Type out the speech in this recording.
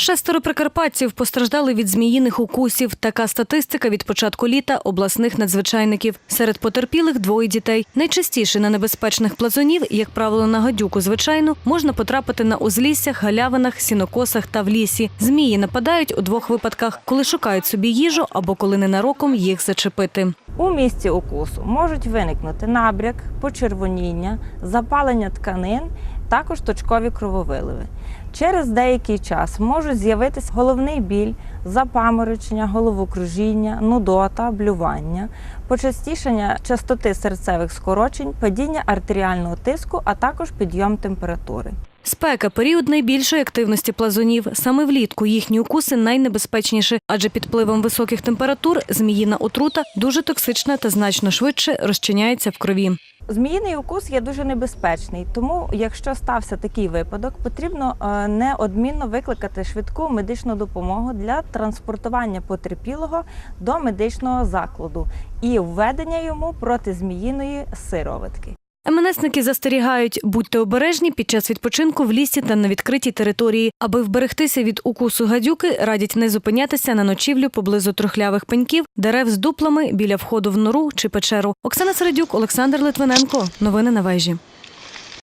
Шестеро прикарпатців постраждали від зміїних укусів. Така статистика від початку літа обласних надзвичайників. Серед потерпілих двоє дітей. Найчастіше на небезпечних плазунів, як правило, на гадюку, звичайно, можна потрапити на узліссях, галявинах, сінокосах та в лісі. Змії нападають у двох випадках, коли шукають собі їжу або коли ненароком їх зачепити. У місці укусу можуть виникнути набряк, почервоніння, запалення тканин, також точкові крововиливи. Через деякий час можуть з'явитися головний біль, запаморочення, головокружіння, нудота, блювання, почастішення частоти серцевих скорочень, падіння артеріального тиску, а також підйом температури. Спека період найбільшої активності плазунів. Саме влітку їхні укуси найнебезпечніші, адже під впливом високих температур зміїна отрута дуже токсична та значно швидше розчиняється в крові. Зміїний укус є дуже небезпечний, тому якщо стався такий випадок, потрібно е, неодмінно викликати швидку медичну допомогу для транспортування потерпілого до медичного закладу і введення йому протизміїної сироватки. МНСники застерігають, будьте обережні під час відпочинку в лісі та на відкритій території. Аби вберегтися від укусу гадюки, радять не зупинятися на ночівлю поблизу трухлявих пеньків, дерев з дуплами біля входу в нору чи печеру. Оксана Середюк, Олександр Литвиненко. Новини на вежі.